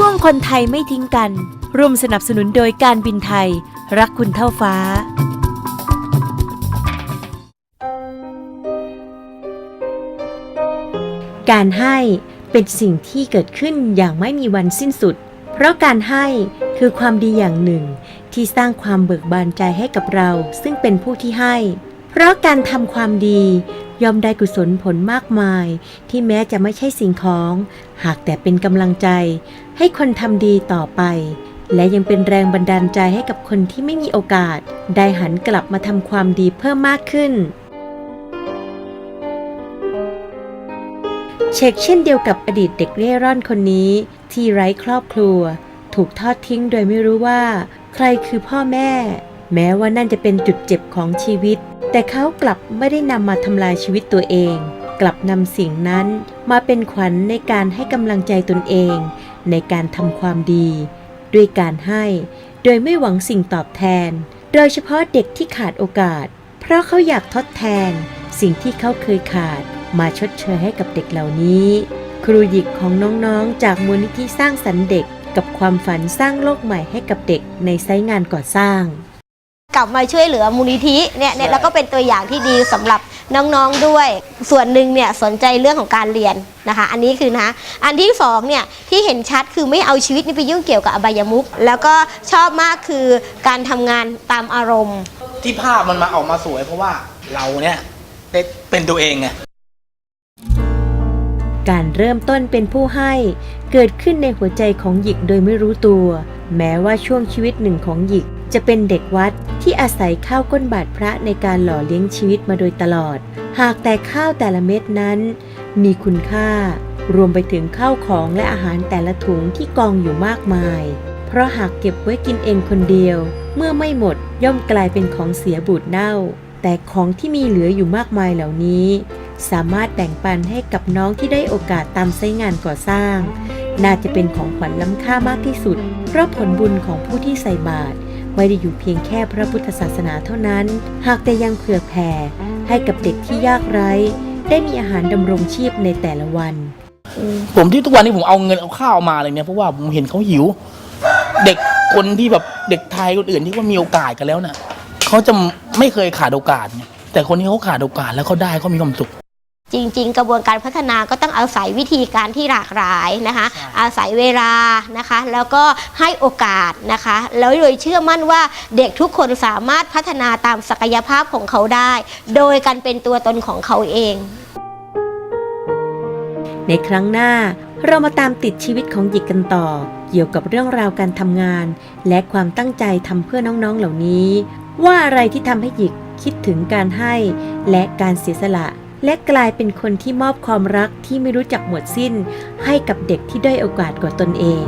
ช่วงคนไทยไม่ทิ้งกัน ร่วมสนับสนุนโดยการบินไทย รักคุณเท่าฟ้า การให้เป็นสิ่งที่เกิดขึ้นอย่างไม่มีวันสิ้นสุด เพราะการให้คือความดีอย่างหนึ่ง ที่สร้างความเบิกบานใจให้กับเรา ซึ่งเป็นผู้ที่ให้ เพราะการทำความดี ย่อมได้กุศลผลมากมาย ที่แม้จะไม่ใช่สิ่งของ หากแต่เป็นกำลังใจ ให้คนทำดีต่อไป และยังเป็นแรงบันดาลใจให้กับคนที่ไม่มีโอกาส ได้หันกลับมาทำความดีเพิ่มมากขึ้น เช็คเช่นเดียวกับอดีตเด็กเร่ร่อนคนนี้ที่ไร้ครอบครัว ถูกทอดทิ้งโดยไม่รู้ว่า ใครคือพ่อแม่ แม้ว่านั่นจะเป็นจุดเจ็บของชีวิต แต่เขากลับไม่ได้นำมาทำลายชีวิตตัวเอง กลับนำสิ่งนั้นมาเป็นขวัญในการให้กำลังใจตนเอง ในการทำความดี ด้วยการให้ โดยไม่หวังสิ่งตอบแทน โดยเฉพาะเด็กที่ขาดโอกาส เพราะเขาอยากทดแทน สิ่งที่เขาเคยขาด มาชดเชยให้กับเด็กเหล่านี้ ครูหยิกของน้องๆ จากมูลนิธิสร้างสรรค์เด็ก กับความฝันสร้างโลกใหม่ให้กับเด็กในไซต์งานก่อสร้าง กลับมาช่วยเหลือมูลนิธิเนี่ยเนี่ยแล้วก็เป็นตัวอย่างที่ดีสำหรับน้องๆด้วย ส่วนหนึ่งเนี่ยสนใจเรื่องของการเรียนนะคะ อันนี้คือนะอันที่สองเนี่ยที่เห็นชัดคือไม่เอาชีวิตนี้ไปยุ่งเกี่ยวกับอบายมุขแล้วก็ชอบมากคือการทำงานตามอารมณ์ ที่ภาพมันมาออกมาสวยเพราะว่าเราเนี่ยได้เป็นตัวเองไง การเริ่มต้นเป็นผู้ให้เกิดขึ้นในหัวใจของหยิกโดยไม่รู้ตัว แม้ว่าช่วงชีวิตหนึ่งของหยิก จะเป็นเด็กวัดที่อาศัยข้าวก้นบาทพระในการหล่อเลี้ยงชีวิตมาโดยตลอด หากแต่ข้าวแต่ละเม็ดนั้น มีคุณค่า รวมไปถึงข้าวของและอาหารแต่ละถุงที่กองอยู่มากมาย เพราะหากเก็บไว้กินเองคนเดียว เมื่อไม่หมดย่อมกลายเป็นของเสียบูดเน่า แต่ของที่มีเหลืออยู่มากมายเหล่านี้ สามารถแบ่งปันให้กับน้องที่ได้โอกาสตามไซงานก่อสร้าง น่าจะเป็นของขวัญล้ำค่ามากที่สุด เพราะผลบุญของผู้ที่ใส่บาตร ไม่ได้อยู่เพียงแค่พระพุทธศาสนาเท่านั้น หากแต่ยังเผื่อแผ่ให้กับเด็กที่ยากไร้ ได้มีอาหารดำรงชีพในแต่ละวัน ผมที่ทุกวันนี้ผมเอาเงินเอาข้าวมาอะไรเนี่ยเพราะว่าผมเห็นเขาหิว เด็กคนที่แบบเด็กไทยคนอื่นที่ว่ามีโอกาสกันแล้วน่ะเขาจะไม่เคยขาดโอกาสแต่คนที่เขาขาดโอกาสแล้วเขาได้เขามีความสุข จริง ๆ กระบวนการพัฒนาก็ต้องอาศัยวิธีการที่หลากหลายนะคะใช่อาศัยเวลานะคะ แล้วก็ให้โอกาสนะคะ แล้วโดยเชื่อมั่นว่าเด็กทุกคนสามารถพัฒนาตามศักยภาพของเขาได้ โดยการเป็นตัวตนของเขาเอง ในครั้งหน้าเรามาตามติดชีวิตของหยิกกันต่อ เกี่ยวกับเรื่องราวการทำงาน และความตั้งใจทำเพื่อน้องๆเหล่านี้ ว่าอะไรที่ทำให้หยิกคิดถึงการให้ และการเสียสละ และกลายเป็นคนที่มอบความรักที่ไม่รู้จักหมดสิ้น ให้กับเด็กที่ได้โอกาสกว่าตนเอง